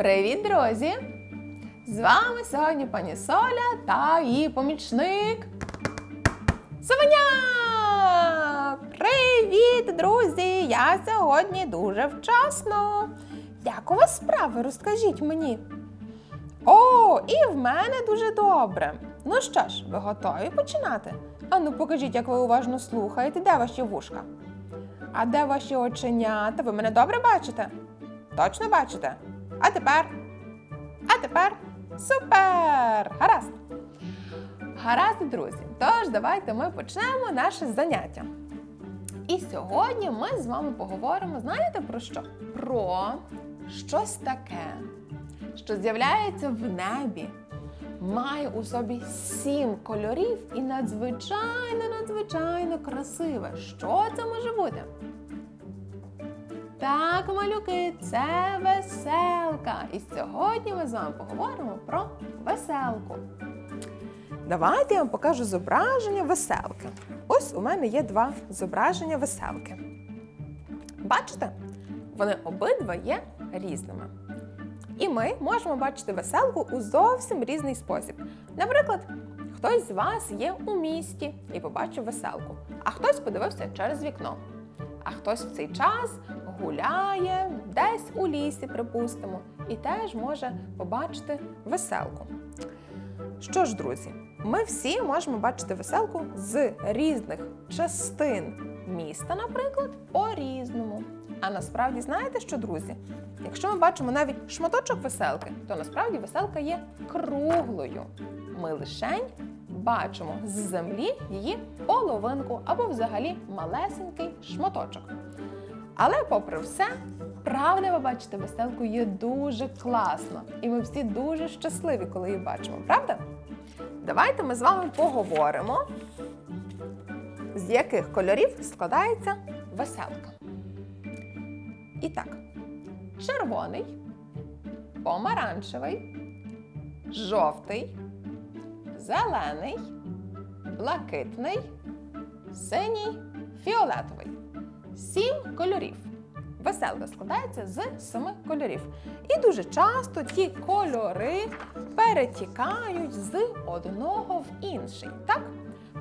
Привіт, друзі! З вами сьогодні пані Соля та її помічник Совеня! Привіт, друзі! Я сьогодні дуже вчасно. Як у вас справи? Розкажіть мені. О, і в мене дуже добре. Ну що ж, ви готові починати? Ану, покажіть, як ви уважно слухаєте, де ваші вушка? А де ваші оченята? Ви мене добре бачите? Точно бачите? А тепер? А тепер? Супер! Гаразд! Гаразд, друзі! Тож давайте ми почнемо наше заняття. І сьогодні ми з вами поговоримо, знаєте про що? Про щось таке, що з'являється в небі, має у собі сім кольорів і надзвичайно, надзвичайно красиве. Що це може бути? Так, малюки, це веселка. І сьогодні ми з вами поговоримо про веселку. Давайте я вам покажу зображення веселки. Ось у мене є два зображення веселки. Бачите? Вони обидва є різними. І ми можемо бачити веселку у зовсім різний спосіб. Наприклад, хтось з вас є у місті і побачив веселку, а хтось подивився через вікно. А хтось в цей час гуляє десь у лісі, припустимо, і теж може побачити веселку. Що ж, друзі, ми всі можемо бачити веселку з різних частин міста, наприклад, по-різному. А насправді знаєте що, друзі? Якщо ми бачимо навіть шматочок веселки, то насправді веселка є круглою. Ми лишень бачимо з землі її половинку або взагалі малесенький шматочок. Але, попри все, правда, ви бачите, веселку є дуже класно, і ми всі дуже щасливі, коли її бачимо, правда? Давайте ми з вами поговоримо, з яких кольорів складається веселка. І так, червоний, помаранчевий, жовтий, зелений, блакитний, синій, фіолетовий. Сім кольорів. Веселка складається з семи кольорів. І дуже часто ті кольори перетікають з одного в інший. Так?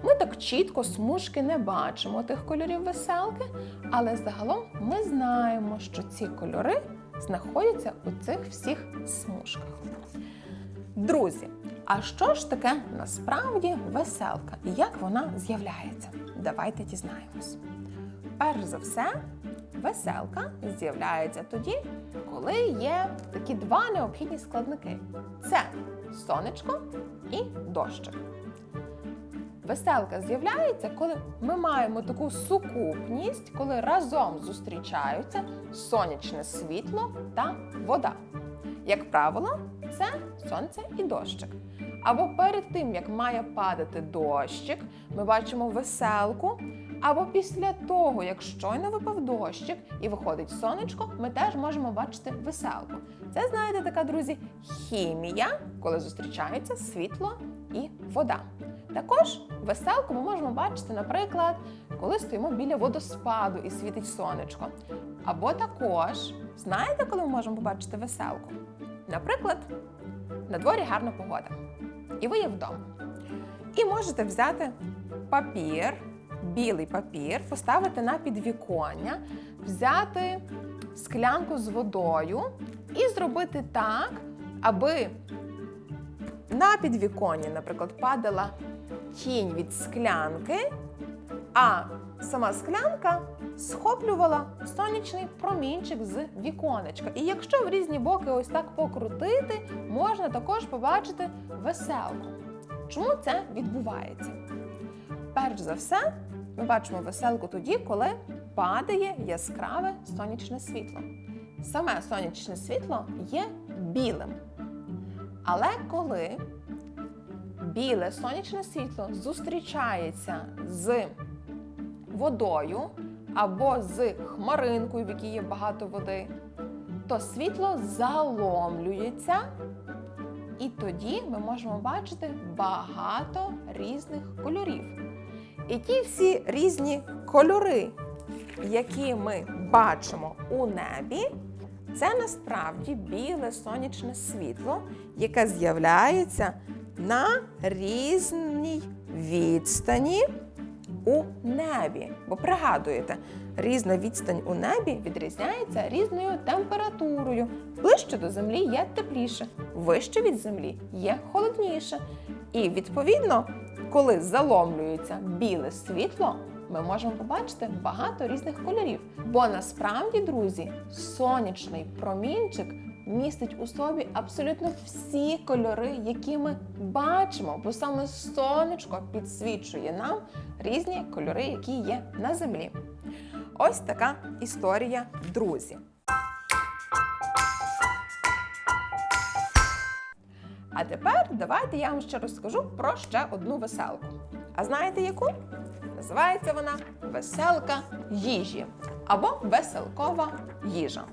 Ми так чітко смужки не бачимо тих кольорів веселки, але загалом ми знаємо, що ці кольори знаходяться у цих всіх смужках. Друзі, а що ж таке насправді веселка і як вона з'являється? Давайте дізнаємось. Перш за все, веселка з'являється тоді, коли є такі два необхідні складники: це сонечко і дощик. Веселка з'являється, коли ми маємо таку сукупність, коли разом зустрічаються сонячне світло та вода. Як правило, це сонце і дощик. Або перед тим, як має падати дощик, ми бачимо веселку. Або після того, як щойно випав дощик і виходить сонечко, ми теж можемо бачити веселку. Це, знаєте, така, друзі, хімія, коли зустрічаються світло і вода. Також веселку ми можемо бачити, наприклад, коли стоїмо біля водоспаду і світить сонечко. Або також, знаєте, коли ми можемо побачити веселку? Наприклад, на дворі гарна погода, і ви є вдома. І можете взяти папір, білий папір, поставити на підвіконня, взяти склянку з водою і зробити так, аби на підвіконні, наприклад, падала тінь від склянки, а сама склянка схоплювала сонячний промінчик з віконечка. І якщо в різні боки ось так покрутити, можна також побачити веселку. Чому це відбувається? Перш за все, ми бачимо веселку тоді, коли падає яскраве сонячне світло. Саме сонячне світло є білим. Але коли біле сонячне світло зустрічається з водою або з хмаринкою, в якій є багато води, то світло заломлюється, і тоді ми можемо бачити багато різних кольорів. І ті всі різні кольори, які ми бачимо у небі, це насправді біле сонячне світло, яке з'являється на різній відстані у небі. Бо пригадуєте, різна відстань у небі відрізняється різною температурою. Ближче до землі є тепліше, вище від землі є холодніше. І відповідно, коли заломлюється біле світло, ми можемо побачити багато різних кольорів. Бо насправді, друзі, сонячний промінчик містить у собі абсолютно всі кольори, які ми бачимо, бо саме сонечко підсвічує нам різні кольори, які є на землі. Ось така історія, друзі. А тепер давайте я вам ще розкажу про ще одну веселку. А знаєте яку? Називається вона веселка їжі або веселкова їжа.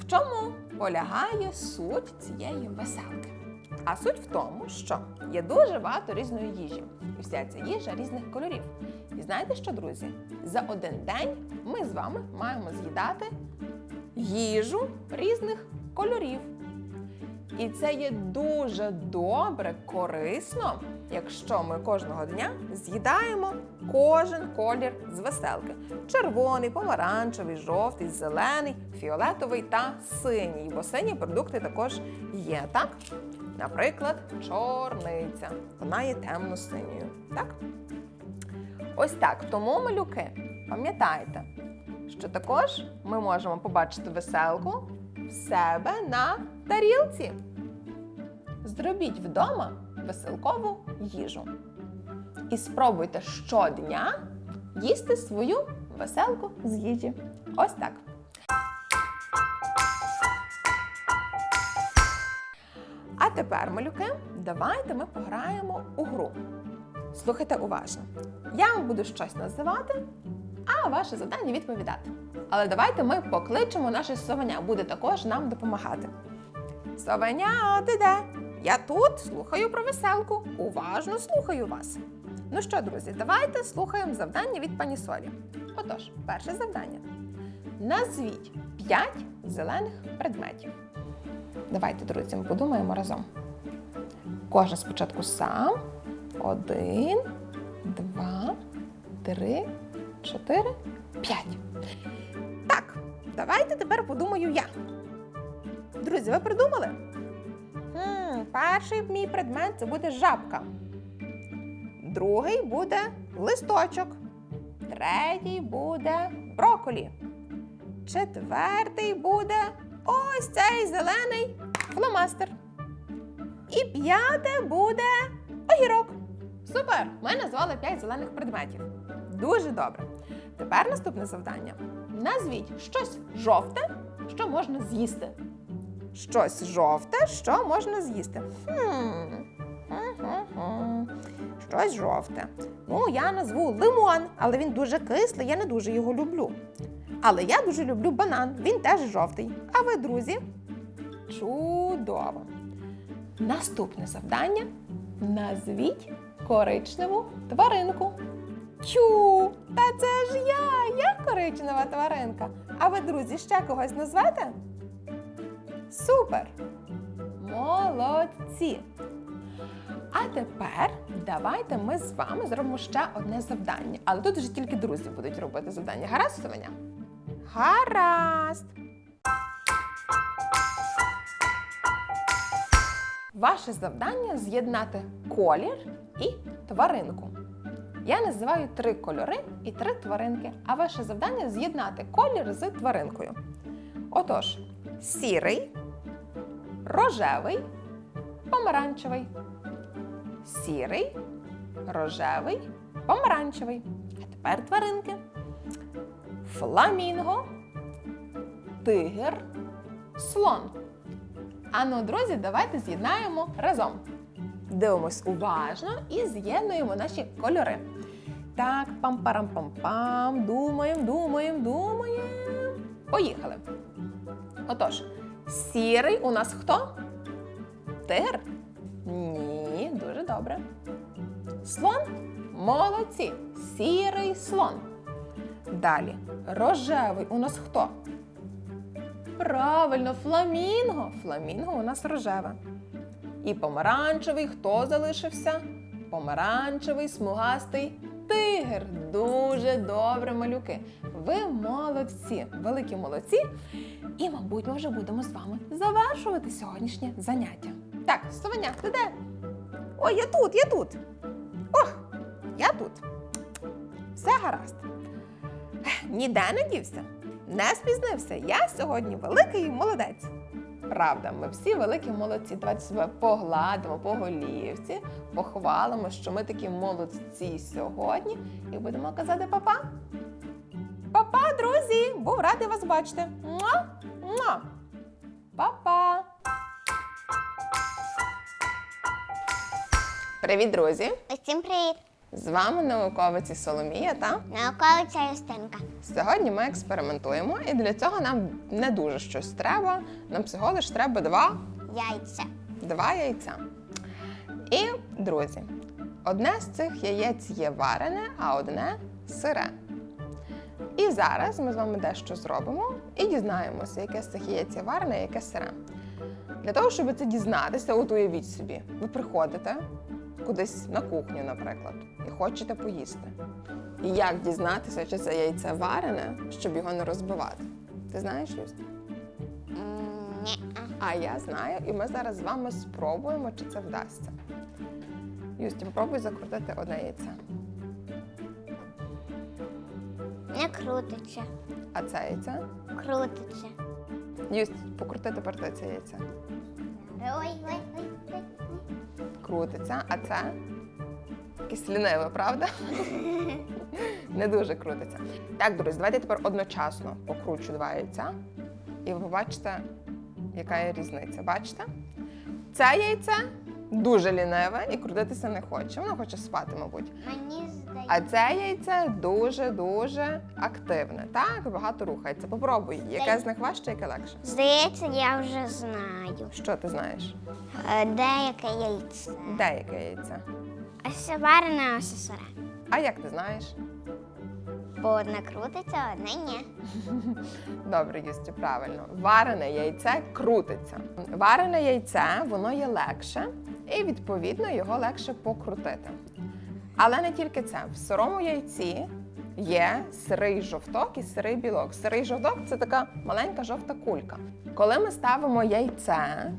В чому полягає суть цієї веселки? А суть в тому, що є дуже багато різної їжі, і вся ця їжа різних кольорів. І знаєте що, друзі? За один день ми з вами маємо з'їдати їжу різних кольорів. І це є дуже добре, корисно, якщо ми кожного дня з'їдаємо кожен колір з веселки: червоний, помаранчевий, жовтий, зелений, фіолетовий та синій. Бо сині продукти також є, так? Наприклад, чорниця. Вона є темно-синьою. Так? Ось так. Тому, малюки, пам'ятайте, що також ми можемо побачити веселку в себе на тарілці. Зробіть вдома веселкову їжу. І спробуйте щодня їсти свою веселку з їжі. Ось так. А тепер, малюки, давайте ми пограємо у гру. Слухайте уважно. Я вам буду щось називати, а ваше завдання відповідати. Але давайте ми покличемо наше совеня, буде також нам допомагати. Совеня, ти де? Я тут слухаю про веселку. Уважно слухаю вас. Ну що, друзі, давайте слухаємо завдання від пані Солі. Отож, перше завдання. Назвіть 5 зелених предметів. Давайте, друзі, ми подумаємо разом. Кожен спочатку сам. Один, два, три, чотири, п'ять. Так, давайте тепер подумаю я. Друзі, ви придумали? Перший мій предмет це буде жабка. Другий буде листочок. Третій буде броколі. Четвертий буде ось цей зелений фломастер. І п'яте буде огірок. Супер! Ми назвали 5 зелених предметів. Дуже добре. Тепер наступне завдання. Назвіть щось жовте, що можна з'їсти. Щось жовте, що можна з'їсти. Хм. Щось жовте. Ну, я назву лимон, але він дуже кислий, я не дуже його люблю. Але я дуже люблю банан, він теж жовтий. А ви, друзі? Чудово! Наступне завдання назвіть коричневу тваринку. Чу! Та це ж я! Я коричнева тваринка. А ви, друзі, ще когось назвете? Супер! Молодці! А тепер давайте ми з вами зробимо ще одне завдання. Але тут вже тільки друзі будуть робити завдання. Гаразд, Соня? Гаразд! Ваше завдання з'єднати колір і тваринку. Я називаю три кольори і три тваринки, а ваше завдання з'єднати колір з тваринкою. Отож, сірий, рожевий, помаранчевий. Сірий, рожевий, помаранчевий. А тепер тваринки. Фламінго, тигр, слон. Ану, друзі, давайте з'єднаємо разом. Дивимось уважно і з'єднуємо наші кольори. Так, пам-парам-пам-пам. Думаємо, думаємо, думаємо. Поїхали. Отож, сірий у нас хто? Тигр? Ні, дуже добре. Слон? Молодці. Сірий слон. Далі. Рожевий у нас хто? Правильно, фламінго. Фламінго у нас рожеве. І помаранчевий хто залишився? Помаранчевий, смугастий тигр. Дуже добре, малюки. Ви молодці, великі молодці. І, мабуть, ми вже будемо з вами завершувати сьогоднішнє заняття. Так, Совеня, ти де? Ой, я тут, я тут. Ох, я тут. Все гаразд. Ніде не дівся, не спізнився. Я сьогодні великий молодець. Правда, ми всі великі молодці. Давайте себе погладимо по голівці, похвалимо, що ми такі молодці сьогодні, і будемо казати папа. Папа, друзі! Був радий вас бачити. Па-па! Привіт, друзі! Усім привіт! З вами науковиці Соломія та Науковиця Юстинка. Сьогодні ми експериментуємо, і для цього нам не дуже щось треба. Нам всього лиш треба два, Яйця. два яйця. І, друзі, одне з цих яєць є варене, а одне сире. І зараз ми з вами дещо зробимо і дізнаємося, яке з цих яєць є варене, а яке сире. Для того, щоб це дізнатися, от уявіть собі, ви приходите кудись на кухню, наприклад, і хочете поїсти. І як дізнатися, чи це яйце варене, щоб його не розбивати? Ти знаєш, Юст? Ні. А я знаю, і ми зараз з вами спробуємо, чи це вдасться. Юсті, попробуй закрутити одне яйце. Не крутиться. А це яйце? Крутиться. Юст, покрути тепер ти це яйце. Ой, ой, ой, ой. Крутиться, а це? Якесь ліниве, правда? Не дуже крутиться. Так, друзі, давайте тепер одночасно покручу два яйця. І ви побачите, яка є різниця. Бачите? Це яйце дуже ліниве і крутитися не хоче. Воно хоче спати, мабуть. Мені здається. А це яйце дуже-дуже активне. Так, багато рухається. Попробуй, яке з них важче, яке легше. Здається, я вже знаю. Що ти знаєш? Е, Деяке яйце. Деяке яйце. Ось це варене, а ось це сире. А як ти знаєш? Бо одне крутиться, а одне ні. Добре, Юсті, правильно. Варене яйце крутиться. Варене яйце воно є легше, і відповідно його легше покрутити. Але не тільки це. В сирому яйці є сирий жовток і сирий білок. Сирий жовток це така маленька жовта кулька. Коли ми ставимо яйце,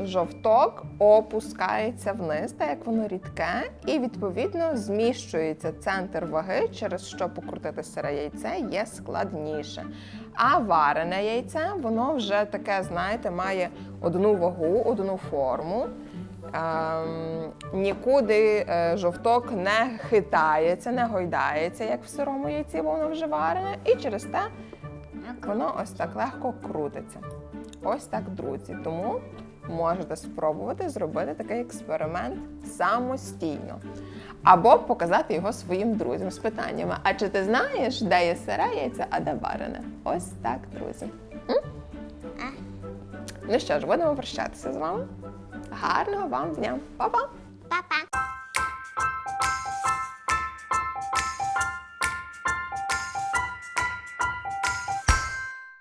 жовток опускається вниз, так як воно рідке, і відповідно зміщується центр ваги, через що покрутити сире яйце є складніше. А варене яйце, воно вже таке, знаєте, має одну вагу, одну форму. Нікуди е, жовток не хитається, не гойдається, як в сирому яйці, бо воно вже варене, і через те воно ось так легко крутиться. Ось так, друзі. Тому можете спробувати зробити такий експеримент самостійно. Або показати його своїм друзям з питаннями: а чи ти знаєш, де є сире яйце, а де варене? Ось так, друзі. М? Ну що ж, будемо прощатися з вами. Гарного вам дня. Па-па! Па-па.